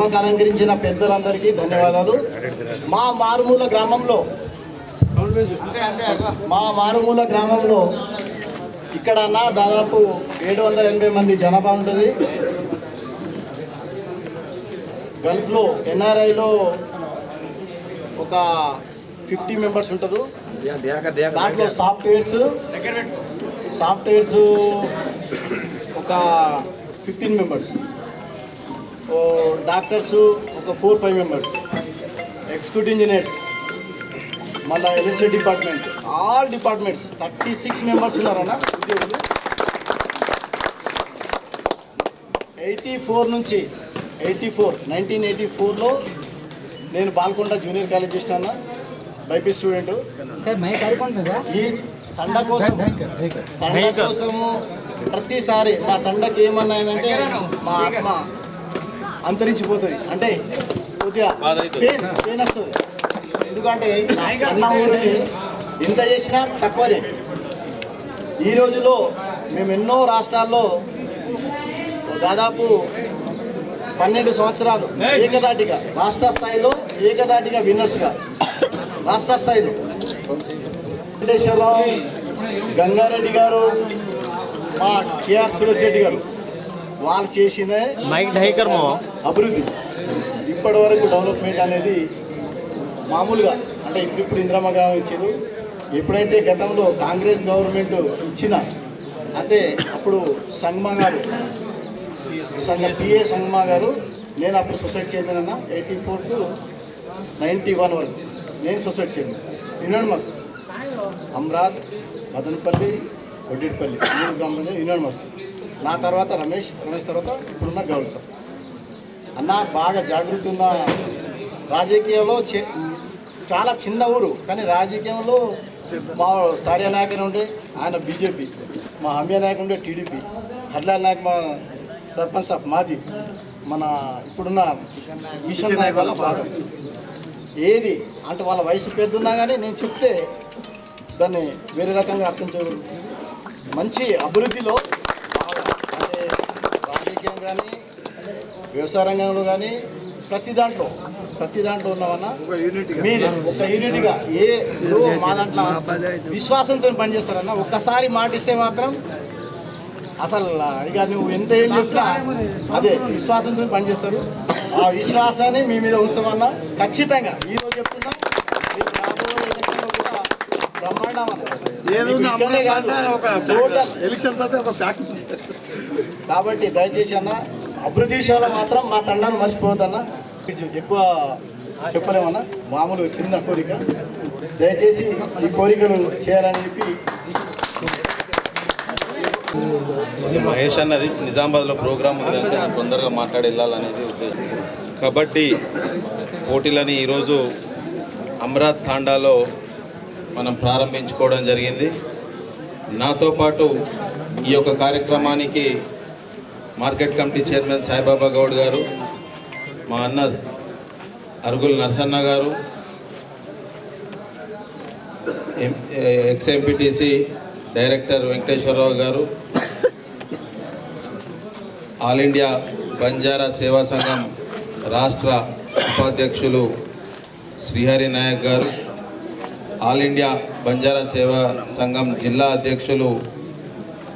సభకు అలంకరించిన పెద్దలందరికీ ధన్యవాదాలు. మా మారుమూల గ్రామంలో మా మారుమూల గ్రామంలో ఇక్కడ దాదాపు ఏడు వందల ఎనభై మంది జనాభా ఉంటుంది. గల్ఫ్లో ఎన్ఆర్ఐలో ఒక ఫిఫ్టీ మెంబర్స్ ఉంటారు దాంట్లో సాఫ్ట్వేర్స్ సాఫ్ట్వేర్స్ ఒక ఫిఫ్టీన్ మెంబర్స్. డాక్టర్స్ ఒక four five members. Executive engineers మళ్ళీ electricity department. All departments thirty six members ఉన్నారన్న? ఉద్యోగులు ఎయిటీ ఫోర్ నుంచి ఎయిటీ ఫోర్ నైన్టీన్ ఎయిటీ ఫోర్లో నేను బాల్కొండ జూనియర్ కాలేజ్ చేసిన బైపీ స్టూడెంట్. ఈ తండ కోసం తండ కోసము ప్రతిసారి మా తండకి ఏమన్నా అయిందంటే మా ఆత్మ అంతరించిపోతుంది. అంటే కొద్దిగా పెయిన్ పెయిన్ వస్తుంది. ఎందుకంటే అన్న ఊరికి ఎంత చేసినా తక్కువనే. ఈ రోజులో మేము ఎన్నో రాష్ట్రాల్లో దాదాపు పన్నెండు సంవత్సరాలు ఏకదాటిగా రాష్ట్ర స్థాయిలో ఏకదాటిగా విన్నర్స్గా రాష్ట్ర స్థాయిలో. వెంకటేశ్వరరావు గంగారెడ్డి గారు మా కేఆర్ సురేష్ రెడ్డి గారు. వాళ్ళు చేసిన అభివృద్ధి. ఇప్పటి వరకు డెవలప్మెంట్ అనేది మామూలుగా అంటే ఇప్పుడిప్పుడు ఇందిరమ్మ గ్రామం ఇచ్చారు. ఎప్పుడైతే గతంలో కాంగ్రెస్ గవర్నమెంట్ ఇచ్చిన అంటే అప్పుడు సంగమా గారు సిఏ పిఏ సంగమా గారు నేను అప్పుడు సొసైటీ చైర్మన్ అన్న eighty four to ninety one వరకు నేను సొసైటీ చైర్మన్ యునానిమస్ అమ్రాత్ మదనపల్లి ఒడ్డిపల్లి మూడు గ్రామంలో నా తర్వాత రమేష్ రమేష్ తర్వాత ఇప్పుడున్న గౌడ్ సార్. అన్న బాగా జాగృతి ఉన్న రాజకీయంలో చాలా చిన్న ఊరు కానీ రాజకీయంలో మా స్థానిక నాయకుని ఉండే ఆయన బీజేపీ. మా హమియా నాయకుడు ఉండే టీడీపీ. హర్లాల్ నాయక్ మా సర్పంచ్ సాబ్ మాజీ. మన ఇప్పుడున్న మిషన్ నాయక్ వల్ల భాగం ఏది అంటే వాళ్ళ వయసు పెద్దన్నా కానీ నేను చెప్తే దాన్ని వేరే రకంగా అర్థం మంచి అభివృద్ధిలో రాజకీయం కానీ వ్యవసాయ రంగంలో కానీ ప్రతి దాంట్లో ప్రతి దాంట్లో ఉన్నామన్నా మీరు ఒక యూనిట్గా ఏ మా దాంట్లో విశ్వాసంతో పనిచేస్తారన్న ఒక్కసారి మాట ఇస్తే మాత్రం అసలు ఇక నువ్వు ఎంత ఏం చెప్పినా అదే విశ్వాసంతో పనిచేస్తారు. ఆ విశ్వాసాన్ని మీ మీద ఉంచమన్నా ఖచ్చితంగా ఈరోజు చెప్తున్నా రేపు రాబోయే ఎలక్షన్లో కూడా బ్రహ్మాండం అన్న. ఏదో మీకు ఇక్కడే కాదు టోటల్ ఎలక్షన్ తర్వాత ఒక ప్రాక్టీస్ కాబట్టి దయచేసి అన్న అభివృద్ధి విషయంలో మాత్రం మా తండాన్ని మర్చిపోవద్దన్న కొంచెం ఎక్కువ చెప్పలేమన్నా. మామూలు చిన్న కోరిక. దయచేసి ఈ కోరికలు చేయాలని చెప్పి మహేష్ అన్నది నిజామాబాద్లో ప్రోగ్రామ్ ఉంది కనుక నేను తొందరగా మాట్లాడి వెళ్ళాలనేది ఉద్దేశం. కబడ్డీ పోటీలని ఈరోజు అమరాత్ తాండాలో మనం ప్రారంభించుకోవడం జరిగింది. నాతో పాటు ఈ యొక్క కార్యక్రమానికి market committee chairman Saibaba Goud గారు మా అన్న అరుగుల నరసన్న గారు M- ex MPTC director Venkateswararao గారు ఆల్ ఇండియా బంజారా సేవా సంఘం రాష్ట్ర ఉపాధ్యక్షులు శ్రీహరి నాయక్ గారు ఆల్ ఇండియా బంజారా సేవా సంఘం జిల్లా అధ్యక్షులు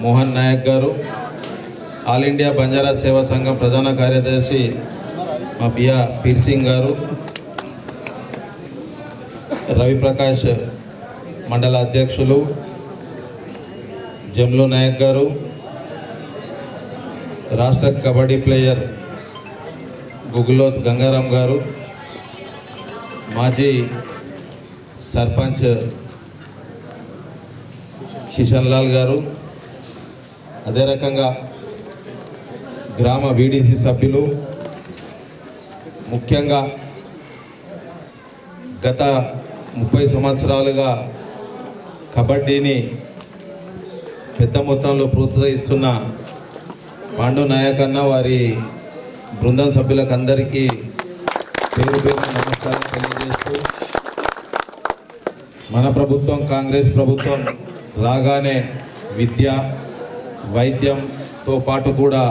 మోహన్ నాయక్ గారు ఆల్ ఇండియా బంజారా సేవా సంఘం ప్రధాన కార్యదర్శి మా బియా పీర్సింగ్ గారు రవిప్రకాష్ మండల అధ్యక్షులు జమ్లు నాయక్ గారు రాష్ట్ర కబడ్డీ ప్లేయర్ గుగులోత్ గంగారాం గారు మాజీ సర్పంచ్ కిషన్ లాల్ గారు అదే రకంగా గ్రామ వీడీసీ సభ్యులు ముఖ్యంగా గత ముప్పై సంవత్సరాలుగా కబడ్డీని పెద్ద మొత్తంలో ప్రోత్సహిస్తున్న పాండు నాయకన్న వారి బృందం సభ్యులకు అందరికీ పేరు పేరు నమస్కారం తెలియజేస్తూ మన ప్రభుత్వం కాంగ్రెస్ ప్రభుత్వం రాగానే విద్య వైద్యంతో పాటు కూడా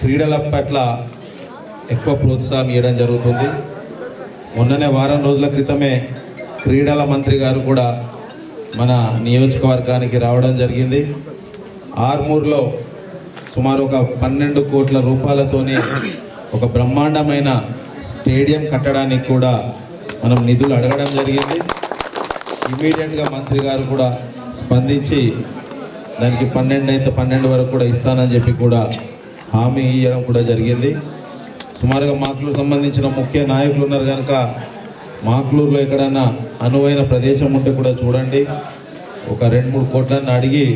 క్రీడల పట్ల ఎక్కువ ప్రోత్సాహం ఇవ్వడం జరుగుతుంది. మొన్ననే వారం రోజుల క్రితమే క్రీడల మంత్రి గారు కూడా మన నియోజకవర్గానికి రావడం జరిగింది. ఆర్మూర్లో సుమారు ఒక పన్నెండు కోట్ల రూపాయలతోనే ఒక బ్రహ్మాండమైన స్టేడియం కట్టడానికి కూడా మనం నిధులు అడగడం జరిగింది. ఇమీడియట్గా మంత్రి గారు కూడా స్పందించి దానికి పన్నెండు అయితే పన్నెండు వరకు కూడా ఇస్తానని చెప్పి కూడా హామీ ఇవ్వడం కూడా జరిగింది. సుమారుగా మాక్లూరు సంబంధించిన ముఖ్య నాయకులు ఉన్నారు కనుక మాక్లూరులో ఎక్కడన్నా అనువైన ప్రదేశం ఉంటే కూడా చూడండి. ఒక రెండు మూడు కోట్లను అడిగి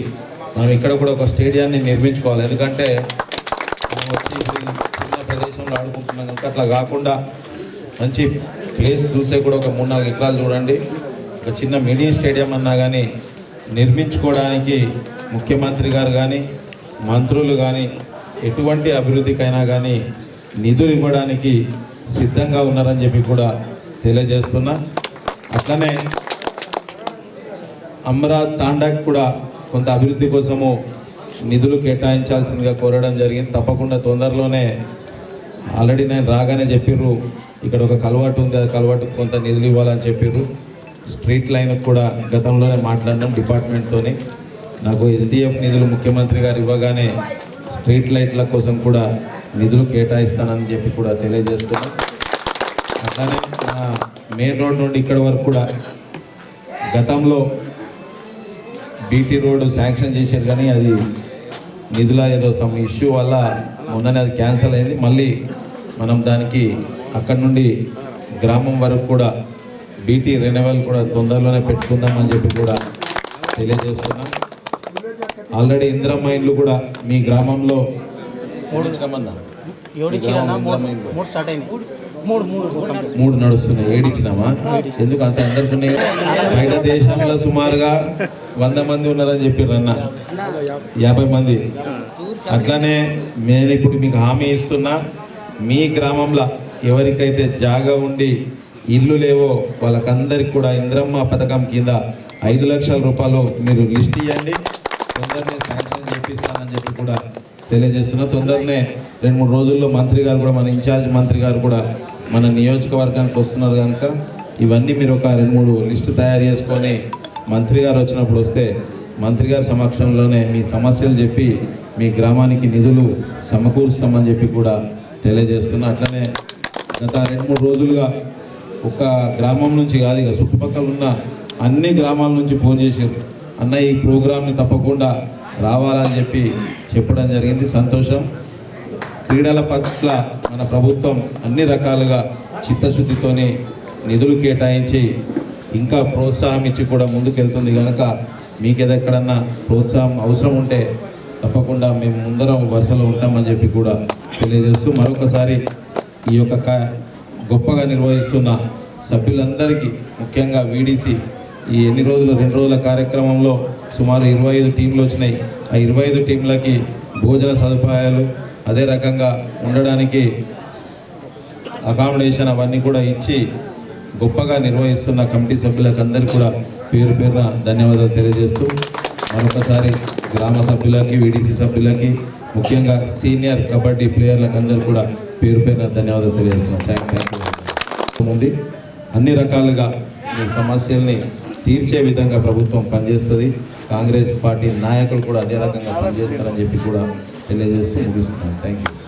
మనం ఇక్కడ కూడా ఒక స్టేడియాన్ని నిర్మించుకోవాలి. ఎందుకంటే మనం వచ్చి చిన్న ప్రదేశంలో ఆడుకుంటున్నాం కనుక అట్లా కాకుండా మంచి ప్లేస్ చూస్తే కూడా ఒక మూడు నాలుగు ఎకరాలు చూడండి. ఒక చిన్న మినీ స్టేడియం అన్నా కానీ నిర్మించుకోవడానికి ముఖ్యమంత్రి గారు కానీ మంత్రులు కానీ ఎటువంటి అభివృద్ధికైనా కానీ నిధులు ఇవ్వడానికి సిద్ధంగా ఉన్నారని చెప్పి కూడా తెలియజేస్తున్నా. అట్లనే అమరా తాండాకి కూడా కొంత అభివృద్ధి కోసము నిధులు కేటాయించాల్సిందిగా కోరడం జరిగింది. తప్పకుండా తొందరలోనే ఆల్రెడీ నేను రాగానే చెప్పిర్రు ఇక్కడ ఒక కలవాటు ఉంది ఆ కలవాటు కొంత నిధులు ఇవ్వాలని చెప్పిర్రు. స్ట్రీట్ లైన్ కూడా గతంలోనే మాట్లాడినాం డిపార్ట్మెంట్తోని. నాకు ఎస్డిఎఫ్ నిధులు ముఖ్యమంత్రి గారు ఇవ్వగానే స్ట్రీట్ లైట్ల కోసం కూడా నిధులు కేటాయిస్తానని చెప్పి కూడా తెలియజేస్తున్నాను అట్లానే నా మెయిన్ రోడ్ నుండి ఇక్కడ వరకు కూడా గతంలో బీటీ రోడ్డు శాంక్షన్ చేశారు కానీ అది నిధుల ఏదో సమ్ ఇష్యూ వల్ల మొన్ననే అది క్యాన్సిల్ అయింది. మళ్ళీ మనం దానికి అక్కడ నుండి గ్రామం వరకు కూడా బీటీ రెన్యువల్ కూడా తొందరలోనే పెట్టుకుందామని చెప్పి కూడా తెలియజేస్తున్నాం. ఆల్రెడీ ఇందిరమ్మ ఇండ్లు కూడా మీ గ్రామంలో మూడు మూడు స్టార్ట్ అయింది. మూడు మూడు కంప్లీట్. మూడు నడుస్తున్నాయి. ఏడిచ్చినామా ఎందుకు అంత అందరికి బయట దేశంలో సుమారుగా వంద మంది ఉన్నారని చెప్పారు అన్న యాభై మంది. అట్లానే నేను ఇప్పుడు మీకు హామీ ఇస్తున్నా. మీ గ్రామంలో ఎవరికైతే జాగా ఉండి ఇల్లు లేవో వాళ్ళకందరికి కూడా ఇంద్రమ్మ పథకం కింద ఐదు లక్షల రూపాయలు మీరు లిస్ట్ ఇవ్వండి తొందరనే శాంక్షన్ చేపిస్తానని చెప్పి కూడా తెలియజేస్తున్నా. తొందరనే రెండు మూడు రోజుల్లో మంత్రి గారు కూడా మన ఇన్ఛార్జ్ మంత్రి గారు కూడా మన నియోజకవర్గానికి వస్తున్నారు కనుక ఇవన్నీ మీరు ఒక రెండు మూడు లిస్టు తయారు చేసుకొని మంత్రి గారు వచ్చినప్పుడు వస్తే మంత్రి గారి సమక్షంలోనే మీ సమస్యలు చెప్పి మీ గ్రామానికి నిధులు సమకూరుస్తామని చెప్పి కూడా తెలియజేస్తున్నా. అట్లనే గత రెండు మూడు రోజులుగా ఒక గ్రామం నుంచి కాదు ఇక చుట్టుపక్కల ఉన్న అన్ని గ్రామాల నుంచి ఫోన్ చేశారు. అన్న ఈ ప్రోగ్రామ్ని తప్పకుండా రావాలని చెప్పి చెప్పడం జరిగింది. సంతోషం. క్రీడల పట్ల మన ప్రభుత్వం అన్ని రకాలుగా చిత్తశుద్ధితోనే నిధులు కేటాయించి ఇంకా ప్రోత్సాహం ఇచ్చి కూడా ముందుకెళ్తుంది. కనుక మీకు ఎక్కడన్నా ప్రోత్సాహం అవసరం ఉంటే తప్పకుండా మేము ముందరం వరుసలో ఉంటామని చెప్పి కూడా తెలియజేస్తూ మరొకసారి ఈ యొక్క కా- గొప్పగా నిర్వహిస్తున్న సభ్యులందరికీ ముఖ్యంగా వీడీసీ ఈ ఎన్ని రోజులు రెండు రోజుల కార్యక్రమంలో సుమారు ఇరవై ఐదు టీంలు వచ్చినాయి. ఆ ఇరవై ఐదు టీంలకి భోజన సదుపాయాలు అదే రకంగా ఉండడానికి అకామిడేషన్ అవన్నీ కూడా ఇచ్చి గొప్పగా నిర్వహిస్తున్న కమిటీ సభ్యులకు అందరికీ కూడా పేరు పేరున ధన్యవాదాలు తెలియజేస్తూ మరొకసారి గ్రామ సభ్యులకి వీడీసీ సభ్యులకి ముఖ్యంగా సీనియర్ కబడ్డీ ప్లేయర్లకు అందరూ కూడా పేరు పేరున ధన్యవాదాలు తెలియజేస్తున్నాం. థ్యాంక్ థ్యాంక్ ఉంది. అన్ని రకాలుగా మీ సమస్యల్ని తీర్చే విధంగా ప్రభుత్వం పనిచేస్తుంది. కాంగ్రెస్ పార్టీ నాయకులు కూడా అదే రకంగా పనిచేస్తారని చెప్పి కూడా తెలియజేస్తూ ముగిస్తున్నాను. Thank you